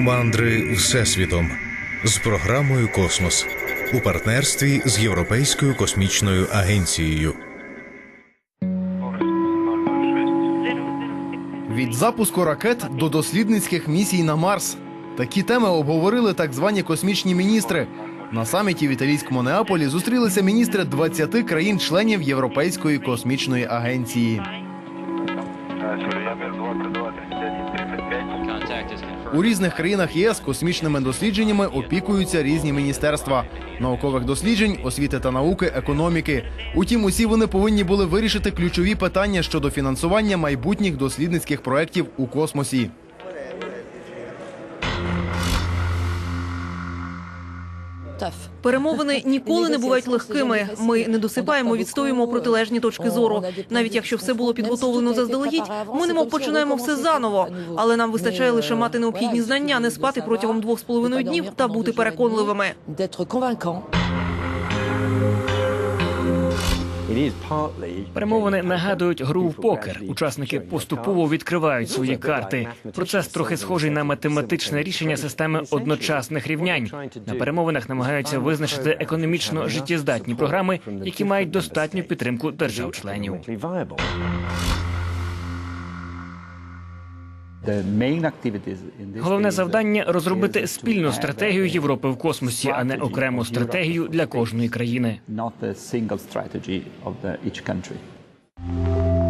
Мандри Всесвітом з програмою Космос у партнерстві з Європейською космічною агенцією. Від запуску ракет до дослідницьких місій на Марс. Такі теми обговорили так звані космічні міністри. На саміті в італійському Неаполі зустрілися міністри 20 країн-членів Європейської космічної агенції. У різних країнах ЄС космічними дослідженнями опікуються різні міністерства наукових досліджень, освіти та науки, економіки. Утім, усі вони повинні були вирішити ключові питання щодо фінансування майбутніх дослідницьких проєктів у космосі. Перемовини ніколи не бувають легкими. Ми не досипаємо, відстоюємо протилежні точки зору. Навіть якщо все було підготовлено заздалегідь, ми немов починаємо все заново. Але нам вистачає лише мати необхідні знання, не спати протягом двох з половиною днів та бути переконливими. Перемовини нагадують гру в покер. Учасники поступово відкривають свої карти. Процес трохи схожий на математичне рішення системи одночасних рівнянь. На перемовинах намагаються визначити економічно життєздатні програми, які мають достатню підтримку держав-членів. Головне завдання розробити спільну стратегію Європи в космосі, а не окрему стратегію для кожної країни. not the single strategy of the, each country.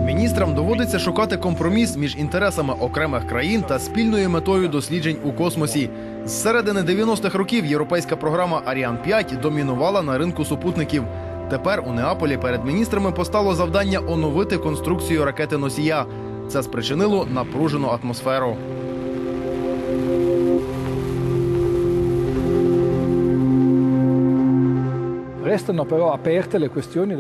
Міністрам доводиться шукати компроміс між інтересами окремих країн та спільною метою досліджень у космосі. З середини 90-х років європейська програма Аріан 5 домінувала на ринку супутників. Тепер у Неаполі перед міністрами постало завдання оновити конструкцію ракети носія. Це спричинило напружену атмосферу.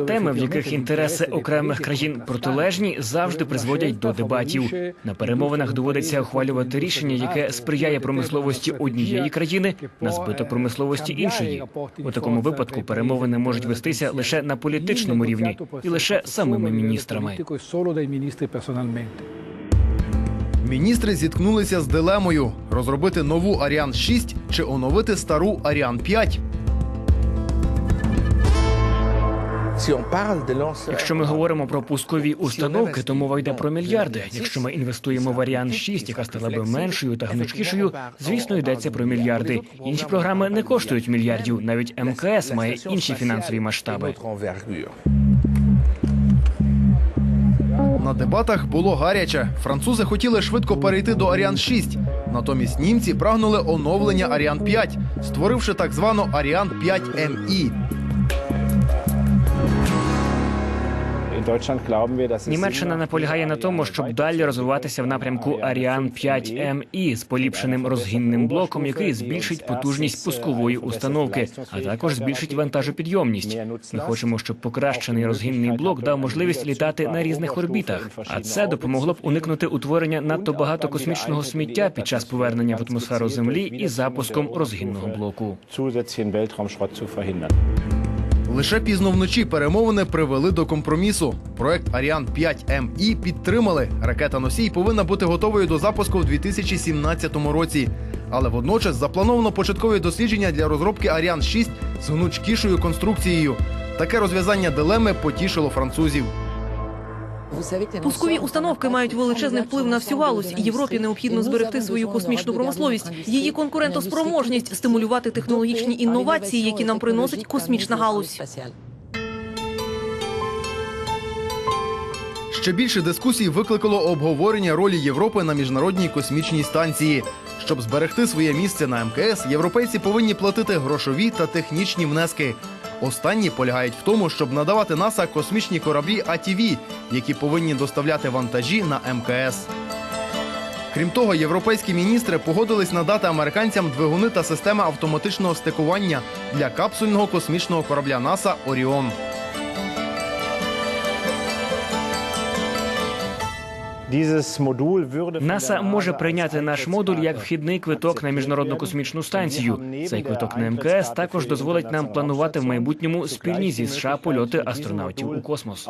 Теми, в яких інтереси окремих країн протилежні, завжди призводять до дебатів. На перемовинах доводиться ухвалювати рішення, яке сприяє промисловості однієї країни на збиток промисловості іншої. У такому випадку перемовини можуть вестися лише на політичному рівні і лише самими міністрами. Міністри зіткнулися з дилемою: розробити нову Аріан 6 чи оновити стару Аріан 5. Якщо ми говоримо про пускові установки, то мова йде про мільярди. Якщо ми інвестуємо в Аріан 6, яка стала би меншою та гнучкішою, звісно, йдеться про мільярди. Інші програми не коштують мільярдів. Навіть МКС має інші фінансові масштаби. На дебатах було гаряче. Французи хотіли швидко перейти до Аріан 6. Натомість німці прагнули оновлення Аріан 5, створивши так звану Аріан 5 МІ. Німеччина наполягає на тому, щоб далі розвиватися в напрямку Аріан 5 МІ з поліпшеним розгінним блоком, який збільшить потужність пускової установки, а також збільшить вантажопідйомність. Ми хочемо, щоб покращений розгінний блок дав можливість літати на різних орбітах. А це допомогло б уникнути утворення надто багато космічного сміття під час повернення в атмосферу Землі і запуском розгінного блоку. Лише пізно вночі перемовини привели до компромісу. Проект Аріан 5 МІ підтримали. Ракета носій повинна бути готовою до запуску в 2017 році. Але водночас заплановано початкові дослідження для розробки Аріан 6 з гнучкішою конструкцією. Таке розв'язання дилеми потішило французів. Пускові установки мають величезний вплив на всю галузь. Європі необхідно зберегти свою космічну промисловість, її конкурентоспроможність, стимулювати технологічні інновації, які нам приносить космічна галузь. Ще більше дискусій викликало обговорення ролі Європи на міжнародній космічній станції. Щоб зберегти своє місце на МКС, європейці повинні платити грошові та технічні внески. Останні полягають в тому, щоб надавати НАСА космічні кораблі АТВ, які повинні доставляти вантажі на МКС. Крім того, європейські міністри погодились надати американцям двигуни та системи автоматичного стикування для капсульного космічного корабля НАСА Оріон. НАСА може прийняти наш модуль як вхідний квиток на міжнародну космічну станцію. Цей квиток на МКС також дозволить нам планувати в майбутньому спільні зі США польоти астронавтів у космос.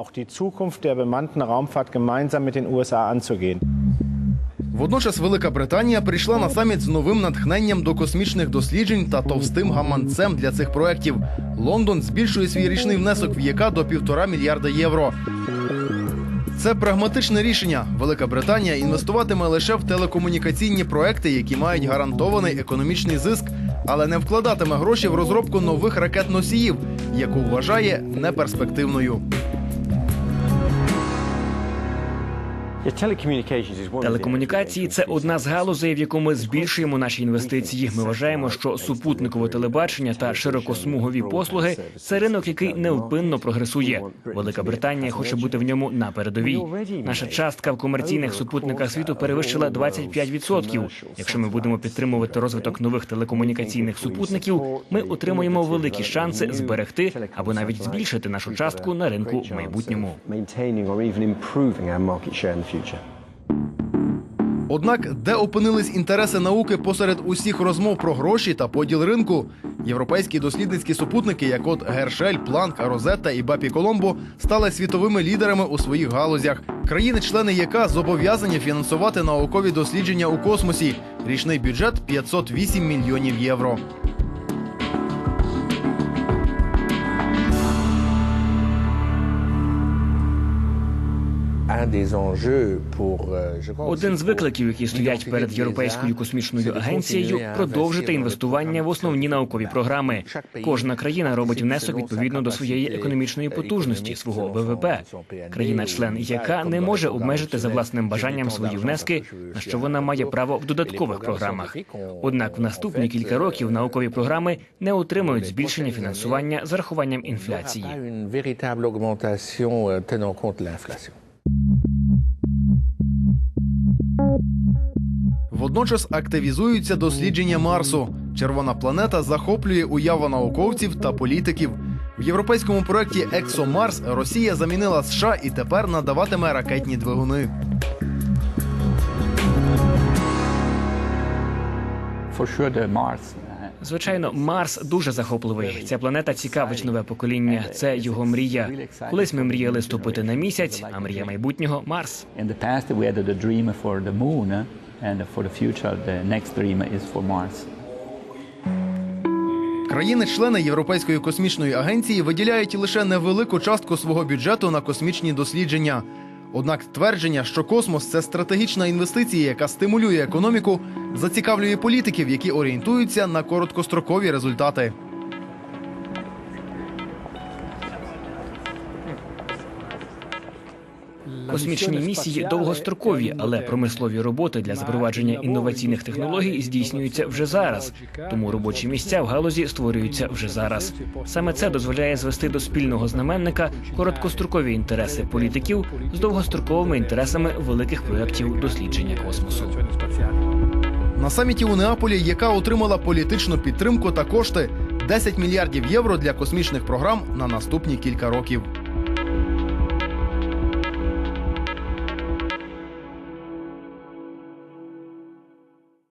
Водночас Велика Британія прийшла на саміт з новим натхненням до космічних досліджень та товстим гаманцем для цих проєктів. Лондон збільшує свій річний внесок в ЄК до півтора мільярда євро. Це прагматичне рішення. Велика Британія інвестуватиме лише в телекомунікаційні проекти, які мають гарантований економічний зиск, але не вкладатиме гроші в розробку нових ракет-носіїв, яку вважає неперспективною. Телекомунікації це одна з галузей, в яку ми збільшуємо наші інвестиції. Ми вважаємо, що супутникове телебачення та широкосмугові послуги це ринок, який невпинно прогресує. Велика Британія хоче бути в ньому на передовій. Наша частка в комерційних супутниках світу перевищила 25%. Якщо ми будемо підтримувати розвиток нових телекомунікаційних супутників, ми отримуємо великі шанси зберегти або навіть збільшити нашу частку на ринку в майбутньому. Future. Однак, де опинились інтереси науки посеред усіх розмов про гроші та поділ ринку? Європейські дослідницькі супутники, як от Гершель, Планк, Розетта і Бапі Коломбо, стали світовими лідерами у своїх галузях. Країни-члени ЄК зобов'язані фінансувати наукові дослідження у космосі. Річний бюджет 508 мільйонів євро. Один з викликів, які стоять перед європейською космічною агенцією, продовжити інвестування в основні наукові програми. Кожна країна робить внесок відповідно до своєї економічної потужності, свого ВВП. Країна-член ЄК не може обмежити за власним бажанням свої внески, на що вона має право в додаткових програмах. Однак в наступні кілька років наукові програми не отримують збільшення фінансування з рахуванням інфляції. Водночас активізуються дослідження Марсу. Червона планета захоплює уяву науковців та політиків. В європейському проєкті Ексомарс Росія замінила США і тепер надаватиме ракетні двигуни. For sure, the Mars Звичайно, Марс дуже захопливий. Ця планета цікавить нове покоління. Це його мрія. Колись ми мріяли ступити на місяць, а мрія майбутнього Марс. Mars. Країни-члени Європейської космічної агенції виділяють лише невелику частку свого бюджету на космічні дослідження. Однак твердження, що космос це стратегічна інвестиція, яка стимулює економіку, зацікавлює політиків, які орієнтуються на короткострокові результати. Космічні місії довгострокові, але промислові роботи для запровадження інноваційних технологій здійснюються вже зараз. Тому робочі місця в галузі створюються вже зараз. Саме це дозволяє звести до спільного знаменника короткострокові інтереси політиків з довгостроковими інтересами великих проєктів дослідження космосу. На саміті у Неаполі, яка отримала політичну підтримку та кошти 10 мільярдів євро для космічних програм на наступні кілька років.